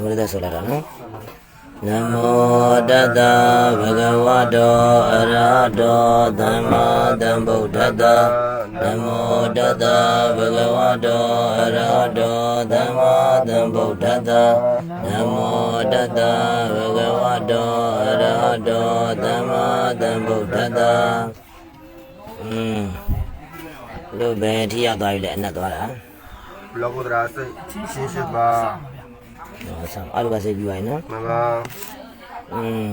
နမောတတဆိုလိုက်တာနော်နမောတတဘဂဝတောအရဟတောသမ္မာသမ္ဗုဒ္ဓတ္တနမောတတဘဂဝတောအရဟတောသမ္မာသမ္ဗုဒ္ဓတ္တနမောတတဘဂဝတောအရဟတောသမ္မာသမ္ဗုဒ္ဓတ္တอืมလို့ပဲထိရောက်သွားပြီလေအနက်သွားတာလောကုတ္တရာစိတ်ရှင်းရှိပါဟောဆောအဲ့လိုပဲ စိတ်ပြီးပါရင်နော်မင်္ဂလာอืม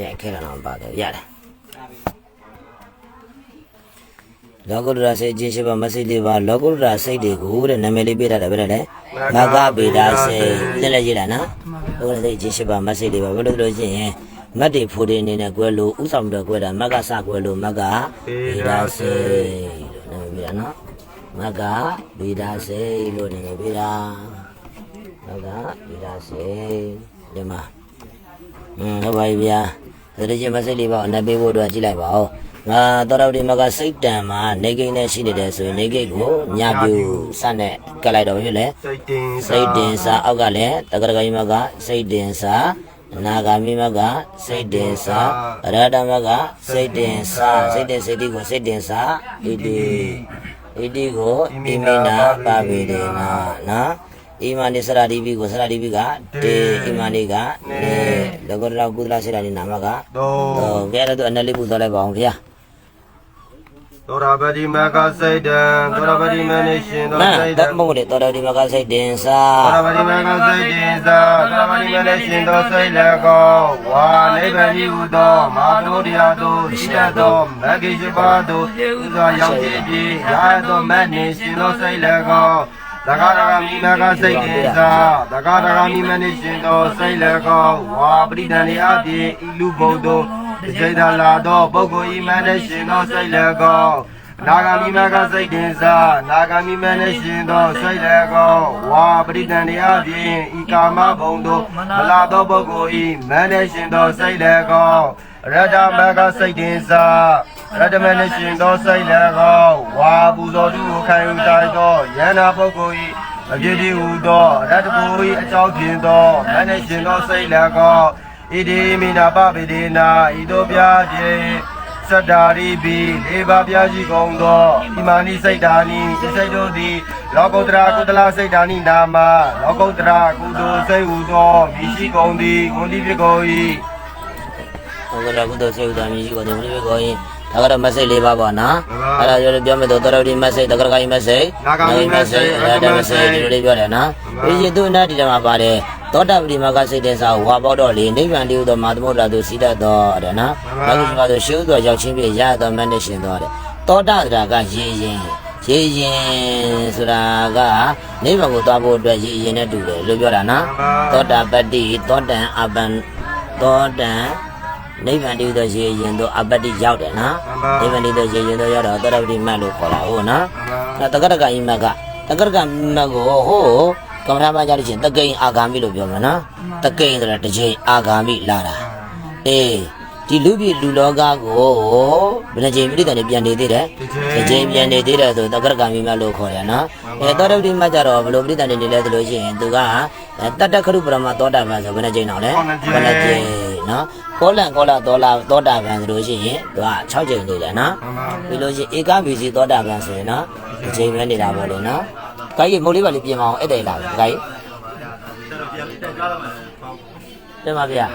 ရခဲ့တာတော့ပါတယ်ရတယ်လောကုတ္တရာစိတ်အချင်းရှိပါမစိတ်လေးပါလောကုတ္တရာစိတ်တွေကိုတဲ့နာမည်လေးပေးထားတယ်ဗဲ့လေမဂ္ဂဗေဒစိတ်လက်လက်ကြည့်တာနော်လောကုတ္တရာစိတ်အချင်းရှိပါမစိတ်လေးပါဘယ်လိုလို့ရှိရင်မတ်တွေဖိုးတွေအနေနဲ့ကွဲလို့ဥဆောင်ပြီးတော့ကွဲတာမဂ္ဂစကွဲလို့မဂ္ဂဗေဒစိတ်လို့နာမည်ပေးတာနော်မဂ္ဂဗေဒစိတ်လို့နာမည်ပေးတာ မဂ္ဂဗေဒစိတ်ဒီမှာอืมဟုတ်ပါပြီဗျာသတိချင်းမစိတ်လေးပါအနပ်ပေးဖို့အတွက်ကြည့်လိုက်ပါဦးငါတော်တော်ဒီမှာကစိတ်တံမှာနေကိန်းနဲ့ရှိနေတယ်ဆိုရင်နေကိန်းကိုညပြူစနဲ့ကတ်လိုက်တော့ဖြစ်လေစိတ်တင်စိတ်တင်စာအောက်ကလည်းတက္ကရာကြီးမကစိတ်တင်စာနာဂာမိမကစိတ်တင်စာအရဟတမကစိတ်တင်စာစိတ်တင်စိတ်တိကိုစိတ်တင်စာဣတိဣတိကိုဣမိနာပါဝေဒေနာနော် ဣမနိစရတိပိကိုစရတိပိကတေဣမနိကနေလောကရကုသလစေတာနိနာမကတော့တော့ကဲအဲ့ဒါအနလေးပူသွားလိုက်ပါအောင်ဗျာသောတာပတိမကစိတ်တံသောတာပတိမနေရှင်သောနာစိတ်တတံတ်မဟုတ်လေတော်တော်ဒီမကစိတ်တင်စာသောတာပတိမကစိတ်တင်သာသောတာပတိမနေရှင်သောစိတ်လည်းကောဝါနိဗ္ဗာန်ကြီးဟူသောမာတောတရားတို့ရှိတတ်သောမဂ္ဂင်ရှိပါတို့ဥစွာရောက်ခြင်းပြီးရာသောမတ်နေရှင်သောစိတ်လည်းကော သက္ကာရကမိမကစိတ်တင်သာသက္ကာရကမိမနေရှင်သောစိတ်လည်းကောဝါပရိဒဏ်၏အပြင်ဤလူဘုံတို့စေတလာသောပုဂ္ဂိုလ်ဤမနေရှင်သောစိတ်လည်းကောနာဂာမိမကစိတ်တင်စာနာဂာမိမနဲ့ရှင်သောစိတ်လည်းကောဝါပရိဒံတရားဖြင့်ဤကာမဘုံတို့မလာသောပုဂ္ဂိုလ်ဤမနဲ့ရှင်သောစိတ်လည်းကော ရတ္တမကစိတ်တင်စာရတ္တမနဲ့ရှင်သောစိတ်လည်းကောဝါပူဇော်သူကိုခံယူတိုင်းသောယန္နာပုဂ္ဂိုလ်ဤအပြည့်တည်ဟူသောရတ္တကိုဤအကြောင်းဖြင့်သောမနဲ့ရှင်သောစိတ်လည်းကောဣတိမိနာပပိဒေနာဤတို့ပြခြင်းစတ္တာရိပိလေးပါးပြားရှိကုန်သောဣမာနိစိတ်ဓာနိဤစိတ်တို့သည်လောကုတ္တရာကုသလစိတ်ဓာနိနာမလောကုတ္တရာကုသိုလ်စိတ်ဟူသောမိရှိကုန်သည်ဂုဏ်တိဖြစ်ကုန်၏ ဘုရားကုသိုလ်စေဥဒ္ဓမြည်ရှိကိုဒီလိုပဲကိုရင်ဒါကတော့မစိတ်လေးပါပေါ့နော်အဲ့ဒါပြောလို့ပြောမယ်တော့တော်တော်ဒီမစိတ်တက္ကရာကြီးမစိတ်မစိတ်အဲ့ဒါမစိတ်ဒီလိုလေးပြောတယ်နော်ဒီရတုနာဒီတမှာပါတယ်သောတာပတိမကစိတ်တဲ့စာဝါပေါတော့လေနိဗ္ဗာန်တည်းဟူသောမာသမုဒ္ဒရာသူစီတတ်တော်တဲ့နော်ဘာလို့ဆိုတော့ရှုဥသောရောက်ချင်းပြရသောမနဲ့ရှင်တော်တဲ့သောတာတရာကရေရင်ရေရင်ဆိုတာကနိဗ္ဗာန်ကိုသွားဖို့အတွက်ရေရင်နဲ့တူတယ်လို့ပြောတာနော်သောတာပတ္တိသောတံအပံသောတံ နိဗ္ဗာန်တည်းသောရေရင်တို့အပတ္တိရောက်တယ်နော်နိဗ္ဗာန်တည်းသောရေရင်တို့ရောက်တော့သရပတိမတ်လို့ခေါ်တာဟုတ်နော်အဲတက္ကရကအိမတ်ကတက္ကရကမတ်ကိုဟိုကမ္မထာမကြလို့ချင်းတကိန်အာဂါမိလို့ပြောမှာနော်တကိန်ဆိုတာတစ်ချိန်အာဂါမိလာတာအေးဒီလူပြည်လူလောကကိုဘယ်နှချိန်ပြိတ္တန်ပြန်နေသေးတယ်တစ်ချိန်ပြန်နေသေးတယ်ဆိုတက္ကရကမိမတ်လို့ခေါ်တယ်နော်အဲသရပတိမတ်ကြတော့ဘယ်လိုပြိတ္တန်နေလဲဆိုလို့ရှိရင်သူကတတ္တခရုပရမသောတာပန်ဆိုဘယ်နှချိန်တော့လဲဘယ်နှချိန်နော် ကောလံကောလာသောလာသောတာပန်ဆိုလို့ရှိရင်သူက6ချိန်နေတယ်နော်ပြီးလို့ရှိရင်ဧကဘီစီသောတာပန်ဆိုရင်နော်ဒီချိန်ပဲနေတာပေါ့လေနော်ခိုင်းကြီးမုတ်လေးပါလေးပြင်မအောင်အဲ့တိုင်လာပြီခိုင်းပြန်ပါဗျာ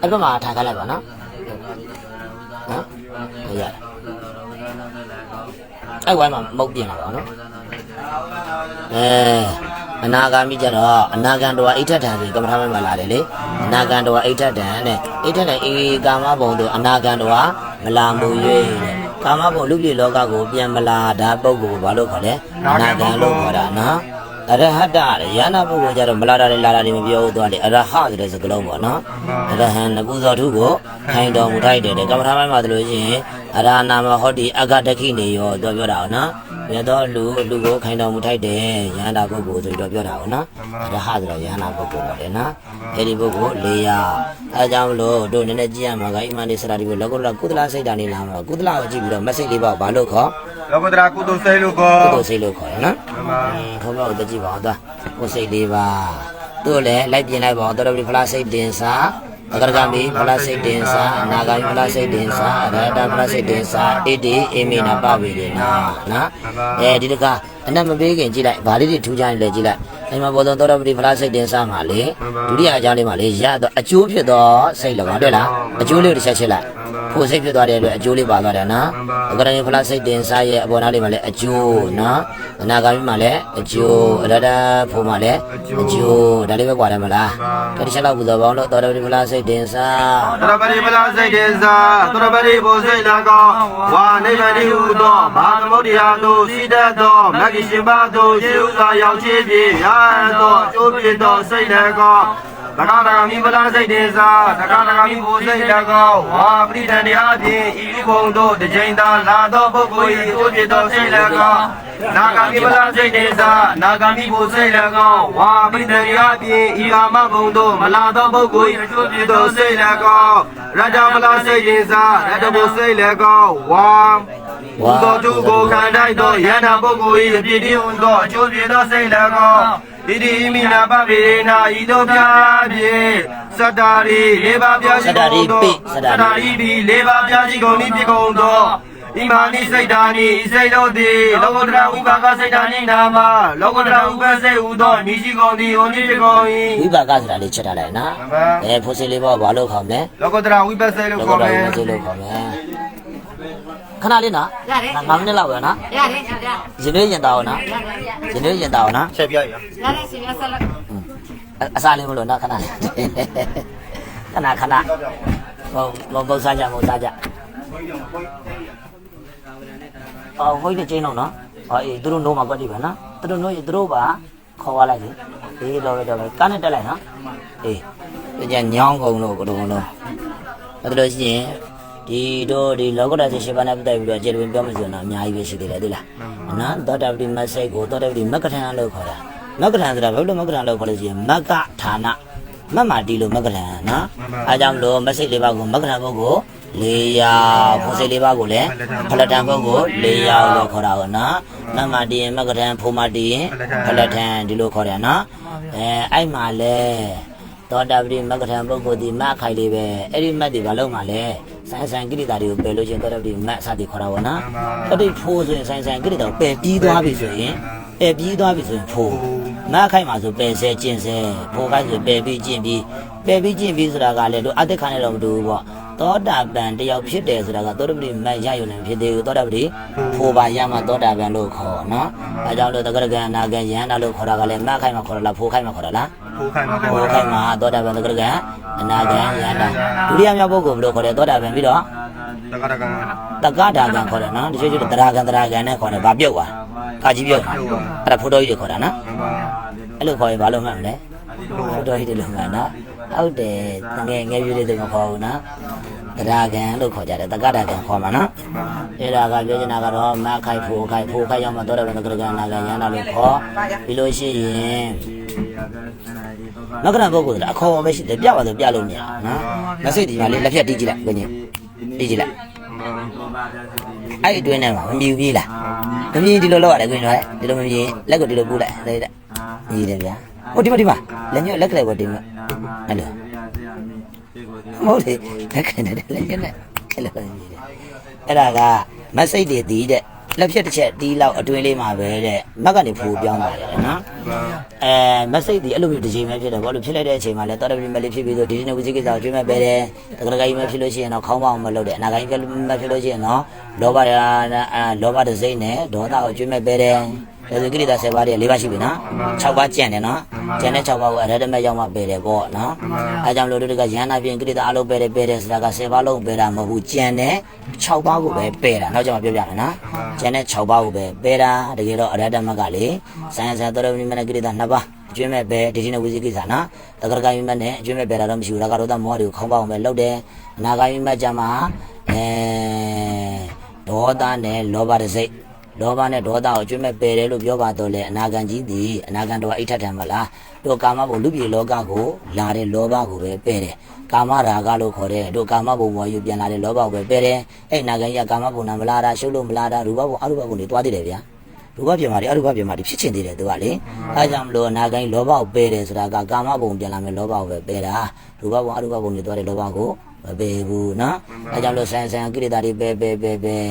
အဲ့ဘက်မှာထားခိုင်းလိုက်ပါနော်နော်ရရတယ်အဲ့ဝိုင်းမှာမုတ်ပြင်လာပါနော်အဲ အနာဂါမိကြတော့အနာဂံတော်အိဋ္ဌထံဆိုကမ္မထာမမှာလာတယ်လေအနာဂံတော်အိဋ္ဌထံတဲ့အိဋ္ဌထံအေကာမဘုံတို့အနာဂံတော်မလာမူ၍တဲ့ကာမဘုံလူပြည်လောကကိုပြန်မလာတာပုဂ္ဂိုလ်ကိုဘာလို့ခေါ်လဲအနာဂံလို့ခေါ်တာနော်အရဟတတဲ့ယန္နာပုဂ္ဂိုလ်ကြတော့မလာတာလေလာတာတွေမပြောဘူးသွားတယ်အရဟဆိုတဲ့စကားလုံးပေါ့နော်အရဟံနကုသောထုကိုခိုင်တော်မူထိုက်တယ်တဲ့ကမ္မထာမမှာဆိုလို့ရှိရင်အရဟနာမဟောတိအဂတခိနေရောတော့ပြောတာဟုတ်နော် မြတ်တော်လူလူကိုခိုင်တော်မူထိုက်တယ်ယန္တာပုဂ္ဂိုလ်ဆိုပြီးတော့ပြောတာဟုတ်နော်အရဟဆိုတော့ယန္တာပုဂ္ဂိုလ်ပေါ့လေနော်အဲ့ဒီပုဂ္ဂိုလ်၄ရာအဲကြောင့်မလို့တို့နည်းနည်းကြည့်ရမှာကဣမန္တိစရာဒီကိုလောကုတ္တရာကုသလစိတ်ဓာတ်နေလာမှာကုသလကိုကြည့်ပြီးတော့မစိတ်လေးပါဘာလို့ခေါ်လောကုတ္တရာကုသိုလ်စိတ်လို့ကောကုသိုလ်စိတ်လို့ခေါ်ရနော်မှန်ပါအင်းခေါင်းတော့တကြည့်ပါဦးသွားကိုယ်စိတ်လေးပါသူ့လည်းလိုက်ပြင်လိုက်ပါဦးတော်တော်ဒီဖလားစိတ်တင်စား တက္ကရာမီဖလားစိတ်တင်စားအနာဂါမီဖလားစိတ်တင်စားအရဟတဖလားစိတ်တင်စားဣတိအိမိနာပဝေဒေနာနော်အဲဒီတကအနတ်မပေးခင်ကြည့်လိုက်ဗာလေးတွေထူးခြားနေလေကြည့်လိုက်အိမ်မှာဘောတော်တော်ပတိဖလားစိတ်တင်စားမှာလေဒုတိယအကြောင်းလေးမှာလေရတော့အကျိုးဖြစ်တော့စိတ်လောကတွေ့လားအကျိုးလေးကိုတစ်ချက်ချက်လိုက်ဖို့စိတ်ဖြစ်သွားတဲ့အတွက်အကျိုးလေးပါသွားတယ်နော်အကရဏီဖလားစိတ်တင်စားရဲ့အပေါ်နားလေးမှာလည်းအကျိုးနော် အနာဂါမီမှာလည်းအကျိုးအရဟတဖို့မှာလည်းအကျိုးဒါလေးပဲကွာတယ်မလားကတိချက်လောက်ပူဇော်ပေါင်းလို့တော်တော်ပတိဖလားစိတ်တင်စားသရပတိပလာစိတ်တေသာသရပတိဘုစိတ်လကောဝါနိဗ္ဗာန်တိဟုသောဘာသမုဒ္ဒရာတို့စိတတ်သောမဂ္ဂင်ရှင်ပါတို့ရှေဥစွာရောက်ချေဖြင့်ရာသောအကျိုးဖြစ်သောစိတ်လကောတက္ကရာမိပလာစိတ်တေသာတက္ကရာမိဘုစိတ်လကောဝါပရိဒန္တရားဖြင့်ဤလူဘုံတို့တစ်ချိန်သာလာသောပုဂ္ဂိုလ်၏အကျိုးဖြစ်သောစိတ်လကော နာဂာမိပလာစိတ်တေသာနာဂာမိဘုစိတ်လကောဝါပရိဒန္တရားဖြင့်ဤအာမဘုံတို့မလာသောပုဂ္ဂိုလ်၏အကျိုးဖြစ်သောစိတ်လကောရတ္တမလာစိတ်တေသာရတ္တဘုစိတ်လကောဝါဘုသောသူကိုခံတိုက်သောယန္တာပုဂ္ဂိုလ်၏အပြည့်တည်းဟုသောအကျိုးပြသောစိတ်၎င်းဣတိမိနာပဗေနာဤသို့ပြဖြင့်စတ္တာရီလေးပါးပြရှိကုန်သောစတ္တာရီဒီလေးပါးပြရှိကုန်၏ဖြစ်ကုန်သော ဣမာနိစိတ်ဓာနိဤစိတ်တို့သည်လောကုတ္တရာဝိပါကစိတ်ဓာနိနာမလောကုတ္တရာဥပ္ပစိတ်ဟူသောဤရှိကုန်သည်ဟောဖြစ်ကုန်၏ဝိပါကဆိုတာလေးချက်ထားလိုက်နော်အဲဖို့စိတ်လေးပေါ့ဘာလို့ခေါ်မလဲလောကုတ္တရာဝိပ္ပစိတ်လို့လောကခေါ်တော်မယ်ကိုစိတ်လို့ခေါ်မယ်ခဏလေးနော်ရတယ်9မိနစ်လောက်ပဲနော်ရတယ်ရှင်ဗျာရင်လေးရင်သားအောင်နော်ရတယ်ရတယ်ရင်လေးရင်သားအောင်နော်ချက်ပြရရတယ်ရှင်ဗျာဆက်လက်အအစားလေးမလို့နော်ခဏလေးခဏခဏဟိုဘောဘောစားကြဘောစားကြ အော်ဟိုဒီချင်းတော့နော်အော်အေးသူတို့နိုးမှာကွက်တိပဲနော်သူတို့နိုးရင်သူတို့ပါခေါ်ရလိုက်လေအေးတော့ပဲတော့ပဲကားနဲ့တက်လိုက်နော်အေးဒီကျညောင်းကုန်လို့ကတော့လုံးအဲ့ဒါလို့ရှိရင်ဒီတို့ဒီလောကဓာတ်ရှိပါနဲ့ပတ်သက်ပြီးတော့ကျေလွင်ပြောမှဆိုတော့အများကြီးပဲရှိသေးတယ်သိလားနော်သောတာပတိမတ်စိတ်ကိုသောတာပတိမက္ကထံလို့ခေါ်တာမက္ကထံဆိုတာဘယ်လိုမက္ကထံလို့ခေါ်လို့ရှိရင်မက္ကဌာန မတ်မာတီလို့မက္ကထံနော်အဲကြောင့်မလို့မစိတ်လေးပါးကိုမက္ကထံပုဂ္ဂိုလ်လေးရာဖုစိတ်လေးပါးကိုလည်းဖလတံပုဂ္ဂိုလ်လေးရာလို့ခေါ်တာကိုနော်မတ်မာတီရင်မက္ကထံဖုမာတီရင်ဖလတံဒီလိုခေါ်တယ်နော်အဲအဲ့မှာလဲသောတာပတိမက္ကထံပုဂ္ဂိုလ်ဒီမတ်ခိုင်လေးပဲအဲ့ဒီမတ်ဒီဘာလို့မှလဲဆိုင်ဆိုင်ကိရိတာတွေကိုပယ်လို့ချင်းသောတာပတိမတ်စသည်ခေါ်တာပေါ့နော်အဲ့ဒီဖိုးဆိုရင်ဆိုင်ဆိုင်ကိရိတာကိုပယ်ပြီးသွားပြီဆိုရင်ပယ်ပြီးသွားပြီဆိုရင်ဖိုး မတ်ခိုင်မှာဆိုပယ်ဆဲကျင့်ဆဲဖိုးခိုင်ဆိုပယ်ပြီးကျင့်ပြီးပယ်ပြီးကျင့်ပြီးဆိုတာကလည်းတို့အသက်ခံရတော့မတူဘူးပေါ့သောတာပန်တယောက်ဖြစ်တယ်ဆိုတာကသောတာပတိမတ်ရယူနေဖြစ်သေးဘူးသောတာပတိဖိုးပါရမှသောတာပန်လို့ခေါ်နော်အဲကြောင့်လို့တက္ကရကံနာကံယဟန္တာလို့ခေါ်တာကလည်းမတ်ခိုင်မှာခေါ်တာလားဖိုးခိုင်မှာခေါ်တာလားဖိုးခိုင်မှာဘောခိုင်မှာသောတာပန်သကရကအနာဂံယန္တာဒုတိယမြောက်ပုဂ္ဂိုလ်ဘယ်လိုခေါ်လဲသောတာပန်ပြီးတော့တက္ကရာကံတက္ကဒါကံခေါ်တယ်နော်တချို့ကျတော့တရာကံတရာကံနဲ့ခေါ်တယ်ဗာပြုတ်သွားကာကြီးပြုတ်သွားအဲ့ဒါဖိုးတော်ကြီးတွေခေါ်တာနော် အဲ့လိုခေါ်ရင်ဘာလို့မှတ်မလဲဖိုးတော်ကြီးတွေလို့မှတ်နော်ဟုတ်တယ်ငယ်ငယ်ပြည့်တွေမခေါ်ဘူးနော်တရာကံလို့ခေါ်ကြတယ်တက္ကဒါကံခေါ်မှာနော်အဲ့ဒါကပြောချင်တာကတော့မခိုင်ဖိုးခိုင်ဖိုးခိုင်ရောက်မှသောတာပန်သကရကအနာဂံယန္တာလို့ခေါ်ပြီးလို့ရှိရင်မကရပုဂ္ဂိုလ်ဆိုတာအခေါ်ပဲရှိတယ်ပြပါဆိုပြလို့မရဘူးနော်မစိတ်ဒီမှာလေးလက်ဖြတ်တီးကြည့်လိုက်ကိုကြီးတီးကြည့်လိုက်အဲ့အတွင်းထဲမှာမမြည်ဘူးလားမမြည်ဒီလိုလောက်ရတယ်ကိုကြီးနော်ဒီလိုမမြည်လက်ကိုဒီလိုပူးလိုက်လို က်လိုက်မြည်တယ်ဗျာဟိုဒီမှာဒီမှာလက်ညှို့လက်ကလေးကိုဒီမှာအဲ့လိုမဟုတ်လေလက်ခံတယ်လက်ညှို့နဲ့အဲ့လိုမြည်တယ်အဲ့ဒါကမစိတ်တွေတီးတဲ့လက်ဖြတ်တစ်ချက်တီးလောက်အတွင်းလေးမှာပဲတဲ့မက်ကနေဖူပြောင်းသွားတယ်နော်အဲမစိတ်ဒီအဲ့လိုမျိုးတစ်ချိန်ပဲဖြစ်တယ်ဘောလို့ဖြစ်လိုက်တဲ့အချိန်မှာလဲတော်တော်ပြမလေးဖြစ်ပြီးဆိုဒီနေ့ဝိဇိကိစ္စကိုကျွေးမဲ့ပဲတယ်တက္ကရာကြီးမဖြစ်လို့ရှိရင်တော့ခေါင်းပေါင်းမလုပ်တယ်အနာဂိုင်းမဖြစ်လို့ရှိရင်တော့လောဘရာအာလောဘတစ်စိမ့်နဲ့ဒေါသကိုကျွေးမဲ့ပဲတယ် ဒါဆိုကိရိတာ7ပါးတည်း၄ပါးရှိပြီနော်6ပါးကျန်တယ်နော်ကျန်တဲ့6ပါးကိုအရဟတမရောက်မှပဲတယ်ပေါ့နော်အဲကြောင့်လို့တို့ကရဟန္တာပြင်ကိရိတာအလုံးပဲတယ်ပဲတယ်ဆိုတာက7ပါးလုံးပဲတာမဟုတ်ဘူးကျန်တဲ့6ပါးကိုပဲပဲတာနောက်ကျမှပြောပြမယ်နော်ကျန်တဲ့6ပါးကိုပဲပဲတာတကယ်တော့အရဟတမကလေဆိုင်ဆန်တော်တော်မြမနဲ့ကိရိတာ2ပါးအကျွေးမဲ့ပဲဒီဒီနဲ့ဝီစီကိစ္စနော်တက္ကရာဂိုင်းမတ်နဲ့အကျွေးမဲ့ပဲတာတော့မရှိဘူးဒါကတော့တမောတွေကိုခေါင်းပေါအောင်ပဲလှုပ်တယ်အနာဂိုင်းမတ်ကြမှာအဲဒေါသနဲ့လောဘတဲ့စိတ် လောဘနဲ့ဒေါသကိုအကျွေးမဲ့ပယ်တယ်လို့ပြောပါတော့လေအနာဂံကြီးသည်အနာဂံတော်အိဋ္ဌထံမလားတို့ကာမဘုံလူပြည်လောကကိုလာတဲ့လောဘကိုပဲပယ်တယ်ကာမရာဂလို့ခေါ်တယ်တို့ကာမဘုံဘောယူပြန်လာတဲ့လောဘကိုပဲပယ်တယ်အဲ့အနာဂံကြီးကကာမဘုံနာမလာတာရှုပ်လို့မလာတာရူပဘုံအရူပဘုံတွေတွားသေးတယ်ဗျာရူပပြမာတွေအရူပပြမာတွေဖြစ်ချင်သေးတယ်သူကလေအဲကြောင့်မလို့အနာဂိုင်းလောဘကိုပယ်တယ်ဆိုတာကကာမဘုံပြန်လာမယ်လောဘကိုပဲပယ်တာရူပဘုံအရူပဘုံတွေသွားတယ်လောဘကို မပယ်ဘူးနော်အဲကြောင့်လို့ဆန်ဆန်ကိရိတာတွေပယ်ပယ်ပယ်ပယ်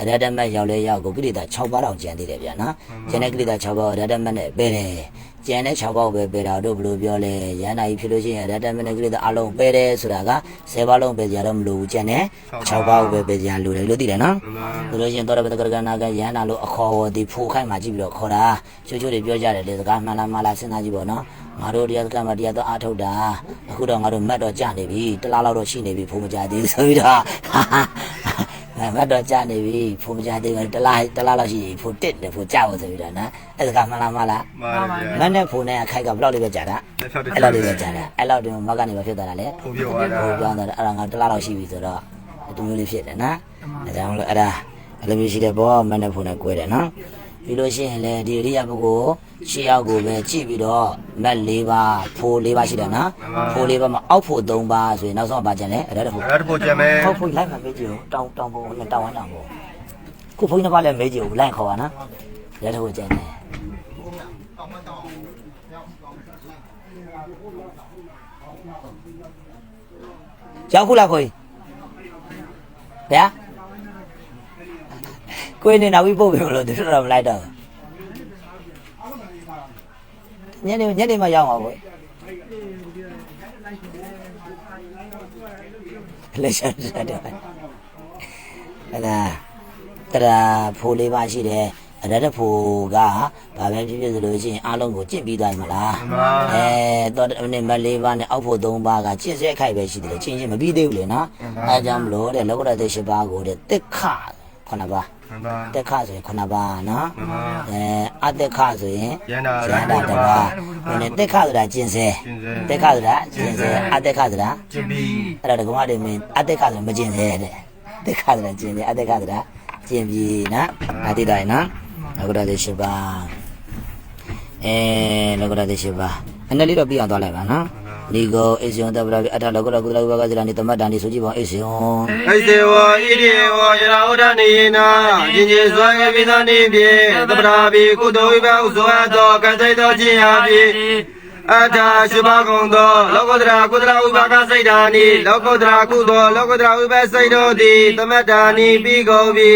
အရတ္တမတ်ရောက်လဲရောက်ကိုကိရိတာ6ပါးတော့ကျန်သေးတယ်ဗျာနော်ကျန်တဲ့ကိရိတာ6ပါးအရတ္တမတ်နဲ့ပယ်တယ်ကျန်တဲ့6ပါးပဲပယ်တာတို့ဘယ်လိုပြောလဲရဟန္တာကြီးဖြစ်လို့ရှိရင်အရတ္တမတ်နဲ့ကိရိတာအလုံးပယ်တယ်ဆိုတာက10ပါးလုံးပယ်ကြရတော့မလို့ဘူးကျန်တဲ့6ပါးပဲပယ်ကြရလို့တယ်လို့သိတယ်နော်ဆိုလို့ရှိရင်တော့ဘယ်တကရကနာကရဟန္တာလို့အခေါ်ဝေါ်ဒီဖိုးခိုင်းမှကြည့်ပြီးတော့ခေါ်တာချိုးချိုးတွေပြောကြတယ်လေစကားမှန်လားမှန်လားစဉ်းစားကြည့်ပေါ့နော် ငါတို့တရားစကားမှတရားတော့အားထုတ်တာအခုတော့ငါတို့မတ်တော့ကြာနေပြီတလားလောက်တော့ရှိနေပြီဖိုးမကြသေးဘူးဆိုပြီးတော့မတ်တော့ကြာနေပြီဖိုးမကြသေးဘူးတလားတလားလောက်ရှိပြီဖိုးတစ်တယ်ဖိုးကြောက်ဆိုပြီးတော့နော်အဲ့စကားမှန်လားမှန်လားမှန်ပါဗျာမတ်နဲ့ဖိုးနဲ့ခိုက်ကဘယ်လောက်လေးပဲကြာတာလက်ဖြောက်တစ်အဲ့လောက်လေးပဲကြာတာအဲ့လောက်ဒီမတ်ကနေမဖြစ်သွားတာလေပုံပြသွားတာဟိုပြောင်းတော့အဲ့ဒါငါတစ်လားလောက်ရှိပြီဆိုတော့ဒီမျိုးလေးဖြစ်တယ်နော်အဲဒါကြောင့်မလို့အဲ့ဒါအဲ့လိုမျိုးရှိတဲ့ဘောမနဲ့ဖုန်းနဲ့꿰တယ်နော် ပြီးလို့ရှိရင်လေဒီအရိယာပုဂ္ဂိုလ်ရှေ့ရောက်ကိုပဲကြည့်ပြီးတော့မက်၄ပါးဖိုး၄ပါးရှိတယ်နော်ဖိုး၄ပါးမှာအောက်ဖို့၃ပါးဆိုရင်နောက်ဆုံးကပါကြတယ်အဲ့ဒါတော့အဲ့ဒါပို့ကြမယ်ဟောက်ဖို့လိုက်မှာမေးကြည့်ဦးတောင်းတောင်းဖို့နဲ့တောင်းဝမ်းတောင်းဖို့ခုဘုန်းကြီးတစ်ပါးလည်းမေးကြည့်ဦးလိုက်ခေါ်ပါနော်လက်တော့ကျန်တယ်ရောက်ခုလားခွေဗျာ ကိုင်းနေနောက်ပြီးပို့ပြီမလို့သူတို့တော့မလိုက်တော့ညနေညနေမှရောက်မှာပေါ့လက်ရှာရှာတယ်အဲ့ဒါတရာဖိုးလေးပါရှိတယ်အရတဖိုးကဘာပဲဖြစ်ဖြစ်ဆိုလို့ရှိရင်အားလုံးကိုကြင့်ပြီးသွားပြီမလားမှန်ပါအဲတော့နဲ့မလေးပါးနဲ့အောက်ဖို့၃ပါးကကျင့်စဲခိုက်ပဲရှိတယ်ချင်းချင်းမပြီးသေးဘူးလေနော်အဲကြောင့်မလို့တဲ့လောကရတဲ့၈ပါးကိုတဲ့တက်ခခုနပါမှန်ပါ တက်ခဆိုရင်ခုနပါနော်မှန်ပါအဲအတက်ခဆိုရင်ရန်တာရဟန္တာတစ်ပါးဟိုနဲ့တက်ခဆိုတာကျင့်စဲကျင်းစေတက်ခဆိုတာကျင့်စဲအတက်ခဆိုတာကျင်းပြီးအဲ့ဒါဒကမတွေမင်းအတက်ခဆိုတာမကျင့်စဲတဲ့တက်ခဆိုတာကျင့်စဲအတက်ခဆိုတာကျင့်ပြီးနော်ဒါတိတိုင်းနော်လောကရတဲ့၈ပါးအဲလောကရတဲ့ရှိပါအနည်းလေးတော့ပြအောင်သွားလိုက်ပါနော် ဒီကိုအေစီယွန်တပရာအထလောကရကုသလဝကဇရာနိတမတ္တန်ဒီဆိုကြည့်ပါအေစီယွန်ဣစေဝဣရိဝယရာဥဒနေနာယင်ကျေစွာငယ်ပိသနေပြေသဗ္ဗရာဘိကုသိုလ်ဝိပဥဇောတောကတိတောခြင်းဟာပြေအထာရှိပါကုန်သောလောကုတ္တရာကုသလဝိပါကစိတ်ဓာနိလောကုတ္တရာကုသိုလ်လောကုတ္တရာဝိပစိတ်တို့သည်သမတ္တာနိပြီးကုန်ပြီ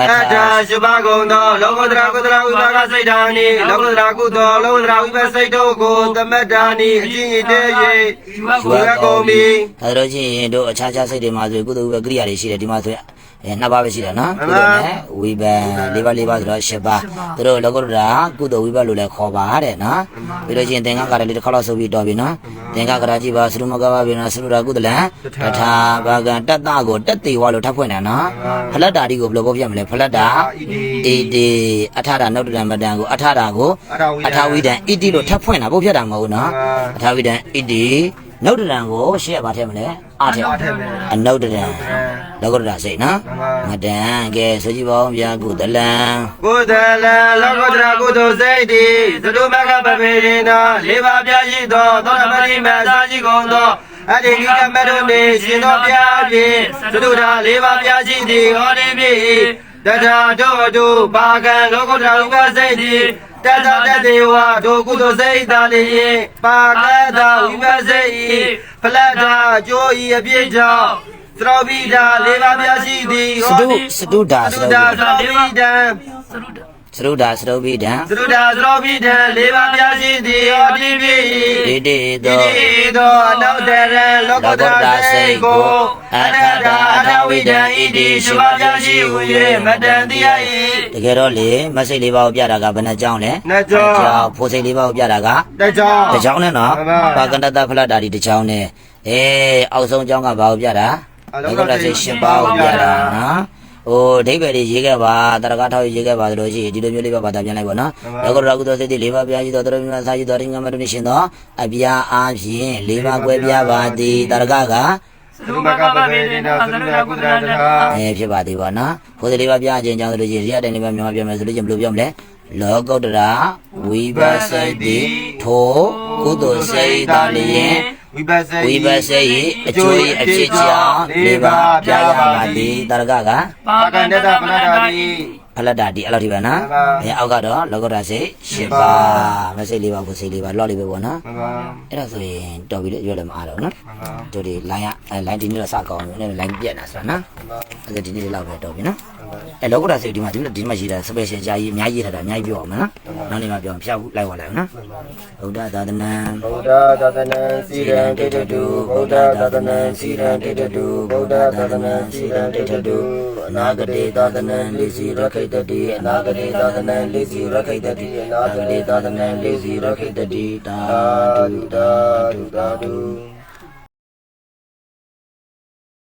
အထာရှိပါကုန်သောလောကုတ္တရာကုသလဝိပါကစိတ်ဓာနိလောကုတ္တရာကုသိုလ်လောကုတ္တရာဝိပစိတ်တို့ကိုသမတ္တာနိအချင်းဤတည်း၍ဝေကုန်ပြီအဲဒါချင်းတို့အခြားခြားစိတ်တွေမှာဆိုကုသဝကရိယာတွေရှိတယ်ဒီမှာဆို အဲနှစ်ပါးပဲရှိတယ်နော်မှန်ကုပါသိုလ်နဲ့ဝိပန်လေးပါးလေးပါးဆိုတော့၈ပါးသူတို့လောကရကုသိုလ်ဝိပန်လို့လည်းခေါ်ပါတဲ့နော်ပြီးတော့ချင်းသင်္ကန်းကရလေးတစ်ခါလောက်ဆိုပြီးတော်ပြီနော်သင်္ကန်းကရကြည့်ပါသုမကပါပြီနော်သုရကုသလံတထာဘာကံတတ္တကိုတက်တေဝါလို့ထပ်ဖွင့်တယ်နော်ဖလတ္တာဒီကိုဘယ်လိုပေါပြမလဲဖလတ္တာဣတိအထာရနုတ္တရမတံကိုအထာရကိုအထာဝိဒံဣတိလို့ထပ်ဖွင့်တာပုတ်ဖြတ်တာမဟုတ်ဘူးနော်အထာဝိဒံဣတိနုတ္တရံကိုရှေ့ကဘာထည့်မလဲအာထည့်အနုတ္တရံ လောကရစိတ်နော်မတံကဲဆိုကြည့်ပါဦးဗျာကုသလံကုသလံလောကုတ္တရာကုသိုလ်စိတ်တိသတုမကပပေရိနာလေးပါးပြရှိသောသောတမတိမသာရှိကုန်သောအတ္တိကိကမတုန်နေရှင်သောပြာဖြင့်သတုထာလေးပါးပြရှိသည်ဟောဒီပြီတထာတို့တုပါကံလောကုတ္တရာဥပစိတ်တိတတတတေဝဒုကုသိုလ်စိတ်သာလျင်ပါကတာဝိပစိတ်ဖလတ်တာအကျိုးဤအပြည့်ကြောင့် သရောပိတာလေးပါးပြရှိသည်စဟောတုဒီစတုဒါသစတုတုထာသရောပိတံစတုဒါစတုပိဒံသရုဒ္ဓသရောပိတံလေးပါးပြရှိသည်ဟောတိပိဣတိတိသောတိသောအနုတ္တရံလောကုတ္တရာစိတ်ကိုအနတ္တအထဝိတံဣတိရှိပါပြရှိဟူ၍မတန်တရား၏တကယ်တော့လေမစိတ်လေးပါးကိုပြတာကဘယ်နှကြောင်းလဲနှစ်ကြောင်းကြောင်းဖိုးစိတ်လေးပါးကိုပြတာကတကြောင်းတချောင်းနဲ့နော်မှန်ပါပါကန္တတဖလတာဒီတချောင်းနဲ့အေးအောက်ဆုံးချောင်းကဘာကိုပြတာ အလောလောကကဓာဓာတ်တ်စိစိတ်တ်ရှရှင်းင်းပါးပါးကိုကိုပြပြတာတာနော်ဟိုဒိဗေတွေရေးခဲ့ပါတရကထောက်ရေးခဲ့ပါဆိုလို့ရှိရင်ဒီလိုမျိုးလေးပါဘာသာပြန်လိုက်ပါနော်လောကဓာတ်ကုသိုလ်စိတ်တွေ၄ပါးပြားရှိတော်တော်များများစာရှိတော်ရင်ကမတုန်ရှင်သောအပြားအားဖြင့်၄ပါးကွဲပြားပါသည်တရကကသုမကပပေရိနာသရုဒ္ဓကုတ္တရာတထာအဲဖြစ်ပါသေးပါနော်ဘုရားလေးပါးပြားခြင်းကြောင့်ဆိုလို့ရှိရင်ရိယတိုင်းလေးပါမြန်မာပြန်မယ်ဆိုလို့ရှိရင်ဘယ်လိုပြောမလဲလောကုတ္တရာဝိပဿစိတ်တိထိုကုသိုလ်စိတ်တော်လျင် ဝိပဿစိတ်ဝိပဿစိတ်၏အကျိုး၏အဖြစ်ကြောင့်လေးပါးပြရပါသည်တရကကပါကန္တတပလတာတိဖလတ်တာဒီအဲ့လိုဒီပဲနော်မှန်ပါအဲအောက်ကတော့လောကုတ္တရာစိတ်၈ပါးမစိတ်၄ပါးကိုစိတ်၄ပါးလော့လေးပဲပေါ့နော်မှန်ပါအဲ့ဒါဆိုရင်တော်ပြီလေရွက်လည်းမအားတော့နော်မှန်ပါတို့ဒီ line ကအဲ line ဒီနေ့တော့စကောင်းပြီနည်း line ပြက်နေတာဆိုတာနော်မှန်ပါအဲ့ဒါဒီနေ့လောက်ပဲတော်ပြီနော်မှန်ပါအဲလောကုတ္တရာစိတ်ဒီမှာဒီမှာဒီမှာရေးတာ special ကြာကြီးအများကြီးရေးထားတာအများကြီးပြောအောင်မနော် နောက်နေ့မှပြောအောင်ဖျောက်လိုက်ပါလိုက်အောင်နော်ဗုဒ္ဓသာသနာဗုဒ္ဓသာသနာစီရန်တိတတုဗုဒ္ဓသာသနာစီရန်တိတတုဗုဒ္ဓသာသနာစီရန်တိတတုအနာဂတိသာသနာလေးစီရခိတတိအနာဂတိသာသနာလေးစီရခိတတိအနာဂတိသာသနာလေးစီရခိတတိတာတုတာတုတာတု